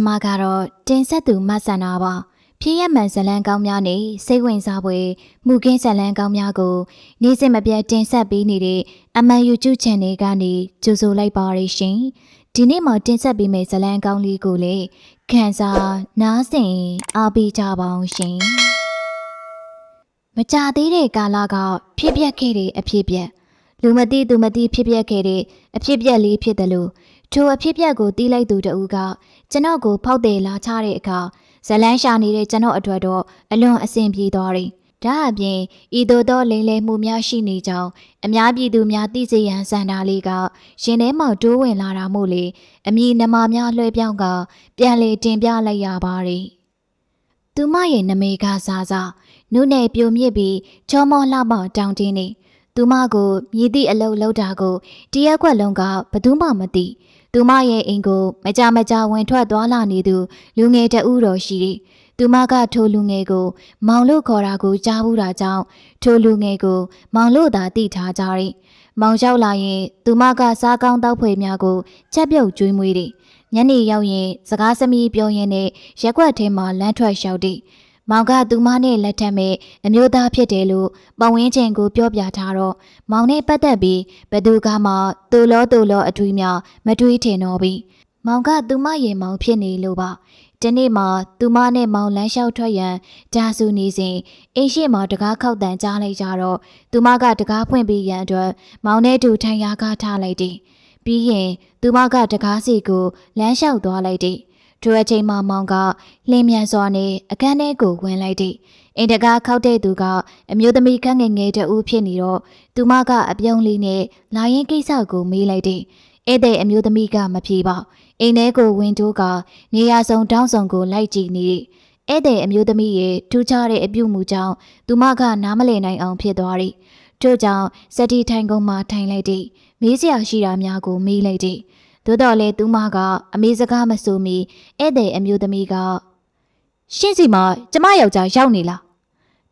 ကျမကတော့တင်ဆက်သူမဆန္နာပါဖြစ်ရမှန်ဇလံကောင်းများနဲ့စိတ်ဝင်စားဖွယ်မူကင်းဇလံကောင်းများကို နေ့စဉ်မပြတ်တင်ဆက်ပေးနေတဲ့အမှန် YouTube Channel ကနေကြိုဆိုလိုက်ပါရရှင်ဒီနေ့မှတင်ဆက်ပေးမယ့်ဇလံကောင်းလေးကိုလည်းခန်းစားနားဆင်အားပေးကြပါအောင်ရှင်မကြသေးတဲ့ကာလကဖြစ်ပျက်ခဲ့တဲ့အဖြစ်ပျက်လူမသိသူမသိဖြစ်ပျက်ခဲ့တဲ့အဖြစ်ပျက်လေးဖြစ်တယ်လို့ ထိုအဖြစ်ပျက်ကိုတီးလိုက်သူတဦးကကျွန်တော်ကိုဖောက်တယ်လာချတဲ့အခါဇလန်းရှာနေတဲ့ကျွန်တော်အတွက်တော့အလွန်အဆင်ပြေသွားတယ်။ဒါအပြင်ဤသို့သောလိမ်လည်မှုများရှိနေကြောင်းအများပြည်သူများသိစေရန်စံတာလေးကရှင်ထဲမှတိုးဝင်လာတာမို့လေအမည်နမများလွှဲပြောင်းကပြန်လေတင်ပြလိုက်ရပါတယ်။သူမရဲ့နမေကစားစားနုနယ်ပြိုမြစ်ပြီးချောမောလှပတောင်းတင်းနေသူမကိုမြည်သည့်အလုတ်လောက်တာကိုတရက်ခွက်လုံးကဘသူမှမသိ သူမရဲ့အိမ်ကိုမကြမကြဝင်ထွက်သွားလာနေသူလူငယ်တဦးတော်ရှိတယ်။သူမကထိုလူငယ်ကို မောင်လို့ခေါ်တာကိုကြားဘူးတာကြောင့်ထိုလူငယ်ကို မောင်လို့သာသိထားကြတယ်။မောင်ရောက်လာရင် သူမကစားကောင်းတောက်ဖွေများကိုချက်ပြုတ်ကျွေးမွေးတယ်။ညနေရောက်ရင်စကားသမီးပြောရင်းနဲ့ရက်ွက်ထဲမှာလမ်းထွက်လျှောက်တယ်။ မောင်ကသူမနဲ့လက်ထက်မဲ့အမျိုးသားဖြစ်တယ်လို့ပဝင်းချင်းကိုပြောပြထားတော့မောင်နဲ့ပတ်သက်ပြီးဘသူကမှတူလောတူလောအထွေးများမတွေးထင်တော့ဘူးမောင်ကသူမရဲ့မောင်ဖြစ်နေလို့ပါဒီနေ့မှသူမနဲ့မောင်လမ်းလျှောက်ထွက်ရန်ဂျာဆူနေစဉ်အိမ်ရှိမှတကားခောက်တန်ကြားလိုက်ကြတော့သူမကတကားဖွင့်ပေးရန်အတွက်မောင်နဲ့တူထိုင်ရာကားထားလိုက်တယ်ပြီးရင်သူမကတကားစီကိုလမ်းလျှောက်သွားလိုက်တယ် ထိုအချိန်မှမောင်ကလင်းမြန်စွာနဲ့အခန်းထဲကိုဝင်လိုက်တယ်။အင်တကားခောက်တဲ့သူကအမျိုးသမီးခန့်ငယ်ငယ်တူဖြစ်နေတော့သူမကအပြုံးလေးနဲ့လာရင်ကိစ္စကိုမေးလိုက်တယ်။ဧည့်သည်အမျိုးသမီးကမဖြေပါ။အိမ်ထဲကိုဝင်တိုးကနေရာစုံတောင်းစုံကိုလိုက်ကြည့်နေတယ်။ဧည့်သည်အမျိုးသမီးရဲ့ထူးခြားတဲ့အပြုမူကြောင့်သူမကနားမလည်နိုင်အောင်ဖြစ်သွားတယ်။ထို့ကြောင့်စတီထိုင်ကုန်မှာထိုင်လိုက်တယ်။မေးစရာရှိတာများကိုမေးလိုက်တယ်။ သို့တော်လည်းသူမကအမေစကားမဆိုမီဧည့်သည်အမျိုးသမီးကရှင်းစီမှာကျမယောက်ျားရောက်နေလား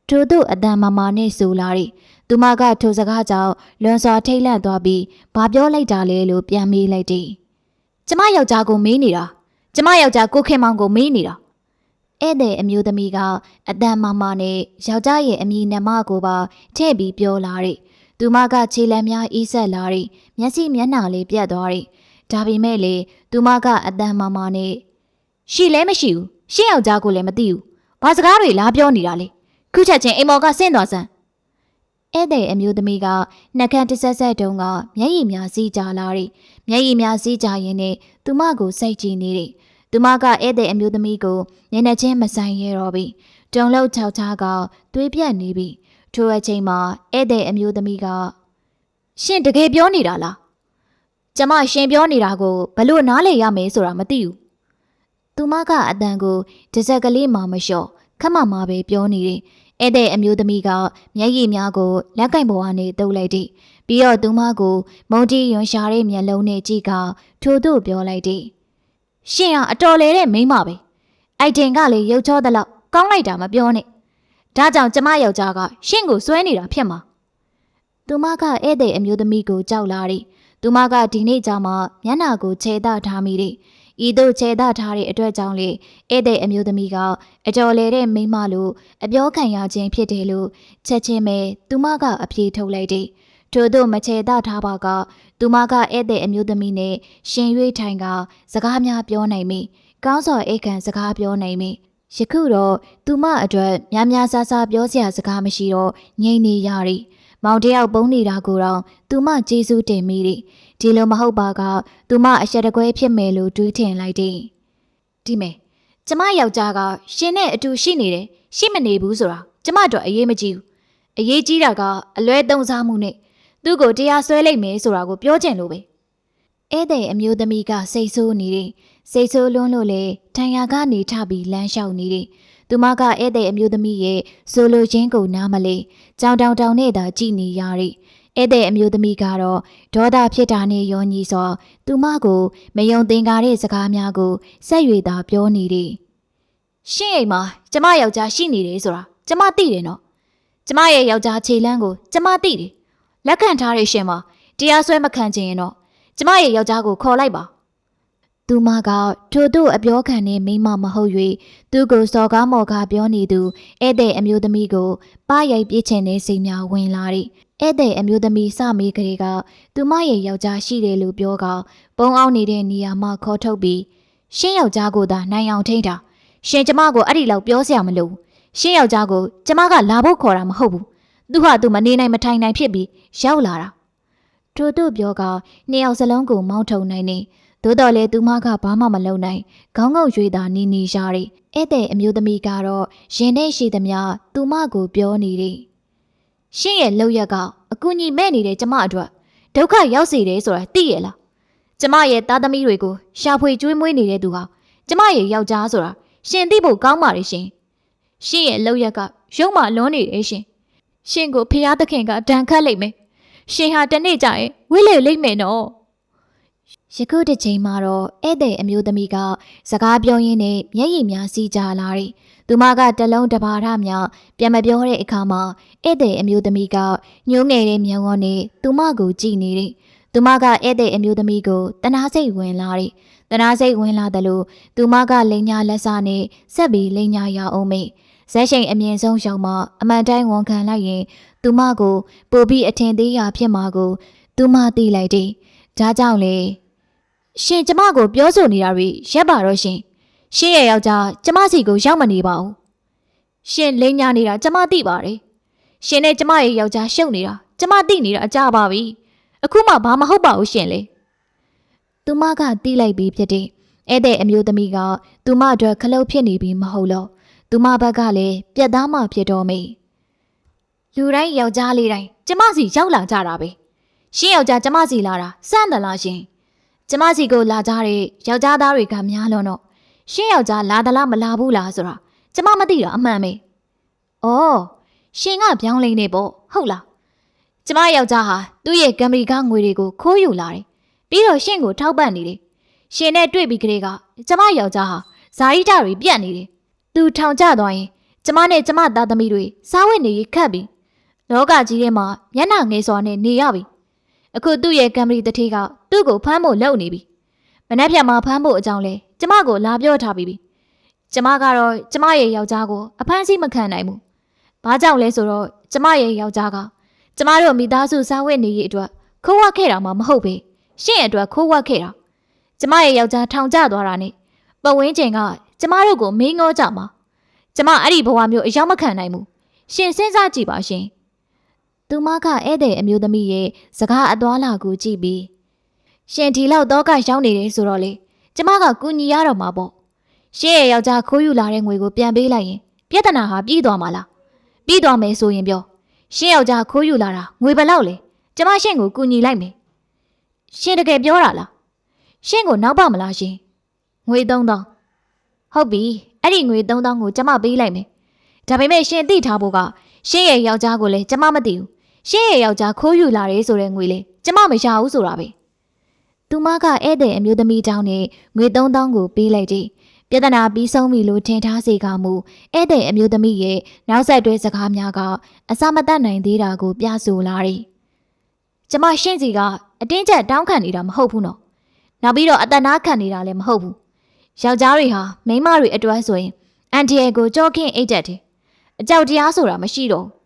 ထို့သူအတန်မာမာနဲ့ဆိုလာတယ်သူမကထိုစကားကြောင့်လွန်စွာထိတ်လန့်သွားပြီးဘာပြောလိုက်တာလဲလို့ပြန်မေးလိုက်တယ်ကျမယောက်ျားကိုမေးနေတာကျမယောက်ျားကိုခင်မောင်ကိုမေးနေတာဧည့်သည်အမျိုးသမီးကအတန်မာမာနဲ့ယောက်ျားရဲ့အမည်နမကိုပါထည့်ပြီးပြောလာတယ်သူမကခြေလမ်းများအီးဆက်လာတယ်မျက်စိမျက်နှာလေးပြတ်သွားတယ် ဒါပေမဲ့လေသူမကအတန်မာမာနဲ့ရှိလဲမရှိဘူးရှင့်ယောက်ျားကိုလည်းမသိဘူးဘာစကားတွေလားပြောနေတာလဲခုချက်ချင်းအိမ်မော်ကဆင့်သွားစမ်းဧည့်သည်အမျိုးသမီးကနှက်ခမ်းတဆက်ဆက်တုံးကမျက်ရည်များစီးကြလာတယ်မျက်ရည်များစီးကြရင်နဲ့သူမကိုစိတ်ကြည်နေတယ်သူမကဧည့်သည်အမျိုးသမီးကိုညနေချင်းမဆိုင်ရတော့ပြီတုံလောက်ချောက်ချားကတွေးပြတ်နေပြီထိုအချိန်မှာဧည့်သည်အမျိုးသမီးကရှင်တကယ်ပြောနေတာလား ကျမရှင်ပြောနေတာကိုဘလို့နားလေရမယ်ဆိုတာမသိဘူးသူမကအတန်ကိုတစ်စက်ကလေးမှမလျှော့ခက်မှမှပဲပြောနေတယ်။ဧည့်သည်အမျိုးသမီးကမျက်ရည်များကိုလက်ကင်ပေါ်ကနေတုပ်လိုက်တယ်။ပြီးတော့သူမကိုမုံတီရွန်ရှာတဲ့မျက်လုံးနဲ့ကြည့်ကထို့သို့ပြောလိုက်တယ်။ရှင်ဟာအတော်လေတဲ့မိန်းမပဲ။အိုက်တင်ကလည်းရုပ်ချောသလောက်ကောင်းလိုက်တာမပြောနဲ့။ဒါကြောင့်ကျမယောက်ျားကရှင့်ကိုစွဲနေတာဖြစ်မှာ။သူမကဧည့်သည်အမျိုးသမီးကိုကြောက်လာတယ်။ သူမကဒီနေ့ကျမှမျက်နှာကိုခြေသထားမိတယ်။ဤသို့ခြေသထားတဲ့အတွက်ကြောင့်လေဧည့်သည်အမျိုးသမီးကအကျော်လေတဲ့မိန်းမလို့အပြောခံရခြင်းဖြစ်တယ်လို့ချက်ချင်းပဲသူမကအပြေထုတ်လိုက်တယ်။ထို့သို့မခြေသထားပါကသူမကဧည့်သည်အမျိုးသမီးနဲ့ရှင်၍ထိုင်ကစကားများပြောနိုင်မိ။ကောင်းစွာအိတ်ခံစကားပြောနိုင်မိ။ယခုတော့သူမအတွက်များများဆဆပြောစရာစကားမရှိတော့ငြိမ်နေရသည်။ မောင်တယောက်ပုံနေတာကိုတော့သူမကျေးဇူးတင်မိသည်။ဒီလိုမဟုတ်ပါကသူမအရှက်တကွဲဖြစ်မယ်လို့တွေးထင်လိုက်သည်။ဒီမဲ့ကျမယောက်ျားကရှင်နဲ့အတူရှိနေတယ်ရှိမနေဘူးဆိုတာကျမတို့အရေးမကြီးဘူး။အရေးကြီးတာကအလွဲသုံးစားမှုနဲ့သူ့ကိုတရားစွဲလိုက်မယ်ဆိုတာကိုပြောချင်လို့ပဲ။ဧည့်သည်အမျိုးသမီးကစိတ်ဆိုးနေတယ်။စိတ်ဆိုးလွန်းလို့လေတန်ရာကနေထပြီးလမ်းလျှောက်နေတယ်။ သူမကဧည့်သည်အမျိုးသမီးရဲ့ဆိုလိုချင်းကိုနားမလဲ။ကြောင်တောင်တောင်နဲ့သာကြည်နေရတဲ့ဧည့်သည်အမျိုးသမီးကတော့ဒေါသဖြစ်တာနဲ့ရောညီစွာသူမကိုမယုံသင်္ကာတဲ့စကားများကိုဆက်၍သာပြောနေတယ်။ရှင့်အိမ်မှာကျမယောက်ျားရှိနေတယ်ဆိုတာကျမသိတယ်နော်။ကျမရဲ့ယောက်ျားခြေလန်းကိုကျမသိတယ်။လက်ခံထားတဲ့ရှင်မှာတရားစွဲမခံချင်ရင်တော့ကျမရဲ့ယောက်ျားကိုခေါ်လိုက်ပါ သူမကထိုတို့အပြောခံတဲ့မိန်းမမဟုတ်၍သူကိုစော်ကားမော်ကားပြောနေသူဧည့်သည်အမျိုးသမီးကိုပရိုက်ပြစ်ချင်တဲ့စိတ်များဝင်လာသည်ဧည့်သည်အမျိုးသမီးစမေးကလေးကသူမရဲ့ယောက်ျားရှိတယ်လို့ပြောကပုံအောင်နေတဲ့နေရာမှာခေါ်ထုတ်ပြီးရှင်းယောက်ျားကိုသာနိုင်အောင်ထိန်းတာရှင်ကျမကိုအဲ့ဒီလောက်ပြောစရာမလိုရှင်းယောက်ျားကိုကျမကလာဖို့ခေါ်တာမဟုတ်ဘူးသူဟာသူမနေနိုင်မထိုင်နိုင်ဖြစ်ပြီးရောက်လာတာထို့တို့ပြောကနှစ်ယောက်စလုံးကိုမောင်းထုံနိုင်နေ သို့တော်လည်းသူမကဘာမှမလုပ်နိုင်ခေါင်းငုပ်ရွေသာနေနေရှားတယ်ဧည့်သည်အမျိုးသမီးကတော့ရင်ထဲရှိသမျှသူမကိုပြောနေတယ်ရှင်းရဲ့လောက်ရက်ကအကူကြီးမဲ့နေတဲ့ကျမအတွက်ဒုက္ခရောက်စေတယ်ဆိုတာသိရလားကျမရဲ့သားသမီးတွေကိုရှာဖွေကျွေးမွေးနေတဲ့သူဟာကျမရဲ့ယောက်ျားဆိုတာရှင်သိဖို့ကောင်းပါလေရှင်ရှင်းရဲ့လောက်ရက်ကရုံးမလွန်းနေတယ်ရှင်ရှင်ကိုဖျားသခင်ကဒဏ်ခတ်လိုက်မယ်ရှင်ဟာတနေ့ကျရင်ဝိလေလိမ့်မယ်နော် ယခုတစ်ချိန်မှာတော့ဧည့်သည်အမျိုးသမီးကစကားပြောရင်းနဲ့မျက်ရည်များစီးကြလာတယ်သူမကတလုံးတပါးထများပြန်မပြောတဲ့အခါမှာဧည့်သည်အမျိုးသမီးကညှိုးငယ်တဲ့မျက်ဝန်းနဲ့သူမကိုကြည့်နေတယ်သူမကဧည့်သည်အမျိုးသမီးကိုတနာစိတ်ဝင်လာတယ်တနာစိတ်ဝင်လာတယ်လို့သူမကလိန်ညာလက်စားနဲ့ဆက်ပြီးလိန်ညာရအောင်မေဇက်ရှိန်အမြင့်ဆုံးရောက်မှအမှန်တိုင်းဝန်ခံလိုက်ရင်သူမကိုပိုပြီးအထင်သေးရာဖြစ်မှာကိုသူမသိလိုက်တယ် ဒါကြောင့်လေရှင်ကျမကိုပြောဆိုနေတာတွေရက်ပါတော့ရှင်ရှင်ရဲ့ယောက်ျားကျမစီကိုရောက်မနေပါဘူးရှင်လိန်ညာနေတာကျမသိပါတယ်ရှင်နဲ့ကျမရဲ့ယောက်ျားရှုပ်နေတာကျမသိနေတာအကြပါပြီအခုမှဘာမဟုတ်ပါဘူးရှင်လေသူမကတီးလိုက်ပြီးဖြစ်တယ်ဧည့်သည်အမျိုးသမီးကသူမအတွက်ခလုတ်ဖြစ်နေပြီမဟုတ်လို့သူမဘက်ကလည်းပြက်သားမှဖြစ်တော်မေလူတိုင်းယောက်ျားလေးတိုင်းကျမစီရောက်လာကြတာပဲ ရှင်းယောက်ျားကျမစီလာတာစမ်းတယ်လားရှင်ကျမစီကိုလာကြတဲ့ယောက်ျားသားတွေကများလွန်းတော့ရှင်းယောက်ျားလာသလားမလာဘူးလားဆိုတာကျမမသိတာအမှန်ပဲ။အော်ရှင်ကပြောင်းလဲနေပေါ့ဟုတ်လား။ကျမယောက်ျားဟာသူ့ရဲ့ကံပီကငွေတွေကိုခိုးယူလာတယ်။ပြီးတော့ရှင့်ကိုထောက်ပံ့နေတယ်။ရှင်နဲ့တွေ့ပြီးကလေးကကျမယောက်ျားဟာဇာတိတတွေပြတ်နေတယ်။သူထောင်ကျသွားရင်ကျမနဲ့ကျမသားသမီးတွေစားဝတ်နေရေးခတ်ပြီ။လောကကြီးထဲမှာမျက်နှာငယ်စွာနဲ့နေရပြီ။ အခုသူ့ရဲ့ကံပီတတိကသူ့ကိုဖမ်းဖို့လုပ်နေပြီ။မနှက်ဖြတ်မှာဖမ်းဖို့အကြောင်းလဲကျမကိုလာပြောထားပြီးပြီ။ကျမကတော့ကျမရဲ့ယောက်ျားကိုအဖမ်းဆီးမခံနိုင်ဘူး။ဘာကြောင့်လဲဆိုတော့ကျမရဲ့ယောက်ျားကကျမတို့မိသားစုစားဝတ်နေရေးအတွက်ခိုးဝှက်ခဲ့တာမှမဟုတ်ပဲ။ရှင့်အတွက်ခိုးဝှက်ခဲ့တာ။ကျမရဲ့ယောက်ျားထောင်ကျသွားတာနဲ့ပတ်ဝန်းကျင်ကကျမတို့ကိုမင်းငေါကြမှာ။ကျမအဲ့ဒီဘဝမျိုးအရောက်မခံနိုင်ဘူး။ရှင်စဉ်းစားကြည့်ပါရှင်။ သူမကဧည့်သည်အမျိုးသမီးရဲ့စကားအသွာလာကိုကြည့်ပြီးရှင်ဒီလောက်တော့ကရောက်နေတယ်ဆိုတော့လေကျမကကူညီရတော့မှာပေါ့ရှင့်ရဲ့ယောက်ျားခိုးယူလာတဲ့ငွေကိုပြန်ပေးလိုက်ရင်ပြဿနာဟာပြီးသွားမှာလားပြီးသွားမယ်ဆိုရင်ပြောရှင့်ယောက်ျားခိုးယူလာတာငွေဘယ်လောက်လဲကျမရှင့်ကိုကူညီလိုက်မယ်ရှင်တကယ်ပြောတာလားရှင့်ကိုနောက်ပါမလားရှင်ငွေ3000ဟုတ်ပြီအဲ့ဒီငွေ3000ကိုကျမပေးလိုက်မယ်ဒါပေမဲ့ရှင်သိထားဖို့ကရှင့်ရဲ့ယောက်ျားကိုလည်းကျမမသိဘူး ရှင့်ရဲ့ယောက်ျားခိုးယူလာတယ်ဆိုတဲ့ငွေလေကျမမရဘူးဆိုတာပဲသူမကဧည့်သည်အမျိုးသမီးတောင်းနဲ့ငွေ3000ကိုပေးလိုက်တယ်ပြဿနာပြီးဆုံးပြီလို့ထင်ထားစေကမူဧည့်သည်အမျိုးသမီးရဲ့နောက်ဆက်တွဲစကားများကအစမတတ်နိုင်သေးတာကိုပြဆိုလာတယ်။ကျမရှင့်စီကအတင်းကျပ်တောင်းခံနေတာမဟုတ်ဘူးနော်။နောက်ပြီးတော့အတနာခံနေတာလည်းမဟုတ်ဘူး။ယောက်ျားတွေဟာမိန်းမတွေအတွက်ဆိုရင်အန်တီရဲ့ကိုကြောခင်းအိတ်တက်တယ်။အကြောက်တရားဆိုတာမရှိတော့ဘူး။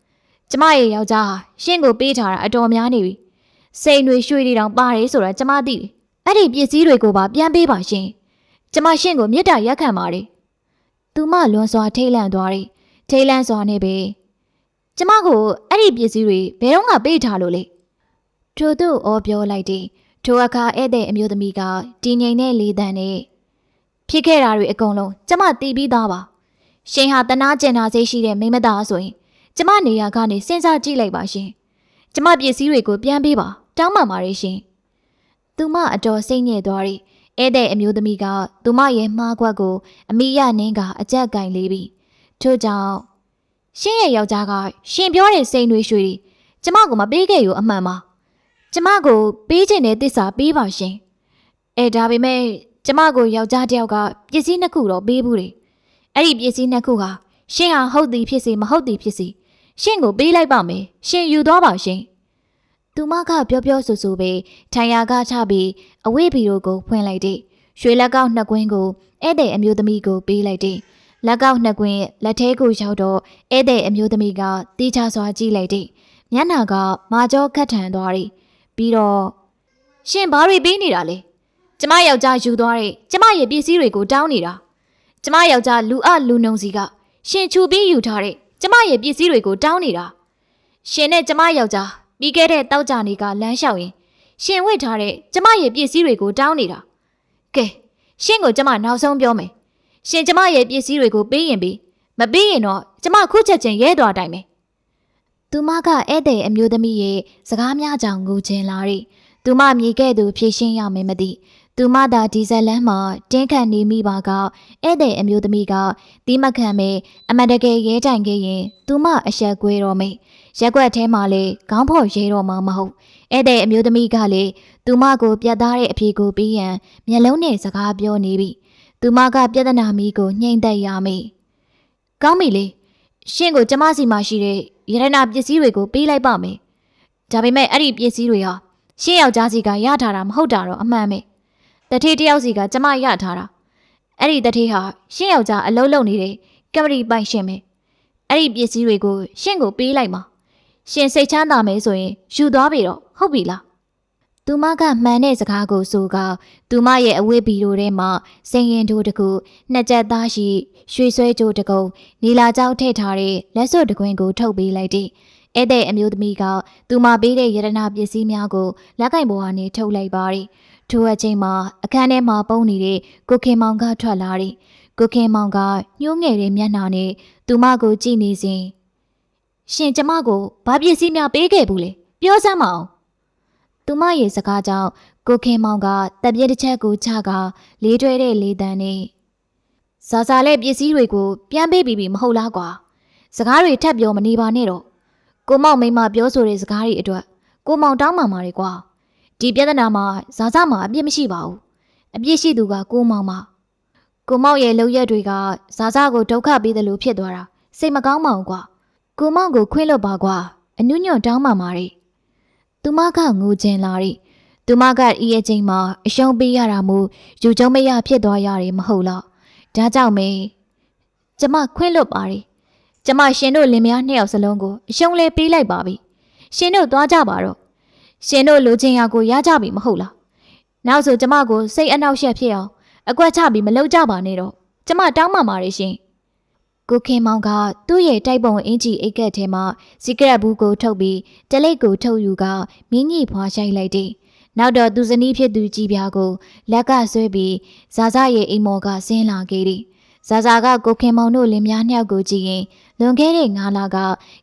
ကျမရဲ့ယောက်ျားဟာရှင့်ကိုပေးထားတာအတော်များနေပြီ။စိန်တွေရွှေတွေတောင်ပါတယ်ဆိုတာကျမသိတယ်။အဲ့ဒီပစ္စည်းတွေကိုပါပြန်ပေးပါရှင်။ကျမရှင့်ကိုမေတ္တာရက်ခံပါတယ်။သူမလွန်စွာထိတ်လန့်သွားတယ်။ထိတ်လန့်စွာနဲ့ပဲကျမကိုအဲ့ဒီပစ္စည်းတွေဘယ်တော့မှပေးထားလို့လေ။ထို့သူအော်ပြောလိုက်တယ်။ထိုအခါဧည့်သည်အမျိုးသမီးကတည်ငြိမ်တဲ့လေတံနဲ့ဖြစ်ခဲ့တာတွေအကုန်လုံးကျမတီးပြီးသားပါ။ရှင်ဟာတနာကျင်နာစိတ်ရှိတဲ့မိမသားဆိုရင် ကျမနေရာကနေစဉ်းစားကြည့်လိုက်ပါရှင်။ကျမပစ္စည်းတွေကိုပြန်ပေးပါတောင်းပန်ပါရရှင်။သူမအတော်စိတ်ညစ်သွားတယ်။ဧည့်သည်အမျိုးသမီးကသူမရဲ့မှားကွက်ကိုအမိရနှင်းကအကြက်ကင်လေးပြီးထို့ကြောင့်ရှင်းရဲ့ယောက်ျားကရှင်ပြောတဲ့စိန်တွေရွှေတွေကျမကိုမပေးခဲ့ရအမှန်ပါကျမကိုပေးချင်တဲ့တစ္ဆာပေးပါရှင်အဲဒါပေမဲ့ကျမကိုယောက်ျားတယောက်ကပစ္စည်းနှစ်ခုတော့ပေးဘူးတယ်အဲ့ဒီပစ္စည်းနှစ်ခုဟာရှင်ဟာဟုတ်သည်ဖြစ်စေမဟုတ်သည်ဖြစ်စေ ရှင်ကိုပေးလိုက်ပါမယ်ရှင်ယူသွားပါရှင်သူမကပြောပြောဆိုဆိုပဲထိုင်ရာကချပြီးအဝိဘီတို့ကိုဖွင့်လိုက်တဲ့ရွှေလက်ကောက်နှစ်ကွင်းကိုဧည့်သည်အမျိုးသမီးကိုပေးလိုက်တယ်လက်ကောက်နှစ်ကွင်းလက်ထဲကိုရောက်တော့ဧည့်သည်အမျိုးသမီးကတီးချစွာကြည့်လိုက်တယ်မျက်နှာကမာကြောခတ်ထန်သွားတယ်ပြီးတော့ရှင်ဘာတွေပေးနေတာလဲကျမယောက်ျားယူသွားတဲ့ကျမရဲ့ပစ္စည်းတွေကိုတောင်းနေတာကျမယောက်ျားလူအလူနုံစီကရှင်ချူပြီးယူထားတဲ့ ကျမရဲ့ပစ္စည်းတွေကိုတောင်းနေတာရှင်နဲ့ကျမယောက်ျားပြီးခဲ့တဲ့တောက်ကြနေကလမ်းလျှောက်ရင်ရှင်ဝစ်ထားတဲ့ကျမရဲ့ပစ္စည်းတွေကိုတောင်းနေတာကဲရှင်ကိုကျမနောက်ဆုံးပြောမယ်ရှင်ကျမရဲ့ပစ္စည်းတွေကိုပေးရင်ပေးမပေးရင်တော့ကျမခုချက်ချင်းရဲသွားတိုင်းမယ်သူမကဧည့်သည်အမျိုးသမီးရဲ့စကားများကြောင်ငိုချင်လာတယ်သူမမြေခဲ့သူဖြည့်ရှင်းရမယ်မသိ သူမသာဒီဇယ်လန်မှာတင်းခတ်နေမိပါကဧည့်သည်အမျိုးသမီးကတီးမခံမဲအမတ်တကယ်ရဲတိုင်ခဲ့ရင်သူမအဆက်ကွဲတော့မေရက်ွက်ထဲမှာလေခေါင်းဖော်ရဲတော့မှာမဟုတ်ဧည့်သည်အမျိုးသမီးကလည်းသူမကိုပြတ်သားတဲ့အဖြေကိုပြီးရန်မျက်လုံးနဲ့စကားပြောနေပြီ။သူမကပြဿနာမီကိုညှိမ့်သက်ရမေ။ကောင်းပြီလေ။ရှင့်ကိုကျမစီမှာရှိတဲ့ရတနာပစ္စည်းတွေကိုပေးလိုက်ပါမယ်။ဒါပေမဲ့အဲ့ဒီပစ္စည်းတွေဟာရှင့်ယောက်ျားစီကရထားတာမဟုတ်တာတော့အမှန်ပဲ။ တထေးတစ်ယောက်စီကကျမရထားတာ။အဲ့ဒီတထေးဟာရှင့်ယောက်ျားအလုံးလုံးနေတဲ့ကမရီပိုင်ရှင်ပဲ။အဲ့ဒီပစ္စည်းတွေကိုရှင့်ကိုပေးလိုက်ပါ။ရှင်စိတ်ချမ်းသာမယ်ဆိုရင်ယူသွားပြီတော့ဟုတ်ပြီလားသူမကမှန်တဲ့စကားကိုဆိုကသူမရဲ့အဝတ်ဘီတို့ထဲမှာစိန်ရင်တို့တကူနှစ်ကြက်သားရှိရွှေဆွဲကြိုးတကုံနီလာကြောက်ထည့်ထားတဲ့လက်စွပ်တကွင်းကိုထုတ်ပေးလိုက်တယ်ဧည့်သည်အမျိုးသမီးကသူမပေးတဲ့ရတနာပစ္စည်းများကိုလက်ကင်ပေါ်ကနေထုတ်လိုက်ပါတယ် ထိုအချိန်မှာအခန်းထဲမှာပုံနေတဲ့ကိုခင်မောင်ကထွက်လာတယ်ကိုခင်မောင်ကညှိုးငယ်တဲ့မျက်နှာနဲ့သူမကိုကြည့်နေစဉ်ရှင်ကျမကိုဘာပစ္စည်းများပေးခဲ့ဘူးလဲပြောစမ်းမအောင်သူမရဲ့စကားကြောင့်ကိုခင်မောင်ကတပ်ပြည့်တစ်ချက်ကိုချကလေးတွဲတဲ့လေးတန်းနဲ့ဇာဇာလက်ပစ္စည်းတွေကိုပြန်ပေးပြီးပြီမဟုတ်လားကွာစကားတွေထပ်ပြောမနေပါနဲ့တော့ကိုမောင်မိမပြောဆိုတဲ့စကားတွေအတွက်ကိုမောင်တောင်းပန်ပါတယ်ကွာ ဒီပြဿနာမှာဇာဇမှာအပြစ်မရှိပါဘူးအပြစ်ရှိသူကကိုမောင်ပါကိုမောင်ရဲ့လုပ်ရက်တွေကဇာဇကိုဒုက္ခပေးတယ်လို့ဖြစ်သွားတာစိတ်မကောင်းပါဘူးကွာကိုမောင်ကိုခွင့်လွတ်ပါကွာအနုညွန့်တောင်းပါမာရီသူမကငိုချင်လာရီသူမကဤအချိန်မှာအရှုံးပေးရတာမို့ယူကျုံမရဖြစ်သွားရတယ်မဟုတ်လားဒါကြောင့်မေကျမခွင့်လွတ်ပါရီကျမရှင်တို့လင်မယားနှစ်ယောက်စလုံးကိုအရှုံးလေးပေးလိုက်ပါပြီရှင်တို့သွားကြပါတော့ ရှင်တို့လိုချင်ရာကိုရကြပြီမဟုတ်လားနောက်ဆိုကျမကိုစိတ်အနှောက်အယှက်ဖြစ်အောင်အကွက်ချပြီးမလုပ်ကြပါနဲ့တော့ကျမတောင်းပန်ပါရီရှင်ကိုခင်မောင်ကသူ့ရဲ့တိုက်ပုံအင်ကြီးအိတ်ကက်ထဲမှာစီကရက်ဘူးကိုထုတ်ပြီးတလိတ်ကိုထုတ်ယူကမြင်းကြီးဖွာရှိုက်လိုက်တယ်။နောက်တော့သူဇနီးဖြစ်သူကြည်ပြားကိုလက်ကဆွဲပြီးဇာဇရဲ့အိမ်မော်ကဆင်းလာခဲ့တယ်။ဇာဇာကကိုခင်မောင်တို့လင်မယားနှစ်ယောက်ကိုကြည့်ရင် လွန်ခဲ့တဲ့၅လက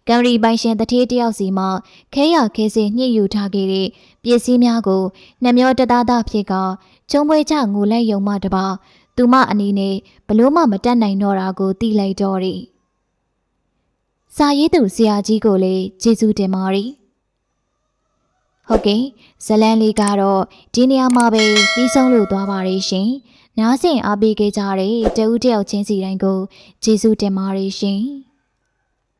ကံရီပိုင်ရှင်တထေးတယောက်စီမှခဲရခဲစေညှစ်ယူထားခဲ့တဲ့ပစ္စည်းများကိုနှမျောတသားသားဖြစ်ကကျုံပွဲချငိုလိုက်ယုံမှတပါသူမအနေနဲ့ဘလို့မှမတက်နိုင်တော့တာကိုသိလိုက်တော့တယ်။စာရေးသူဆရာကြီးကိုလည်းကျေးဇူးတင်ပါတယ်။ဟုတ်ကဲ့ဇလန်လေးကတော့ဒီနေရာမှာပဲပြီးဆုံးလို့သွားပါရဲ့ရှင်။နားဆင်အားပေးခဲ့ကြတဲ့တဦးတယောက်ချင်းစီတိုင်းကိုကျေးဇူးတင်ပါတယ်ရှင်။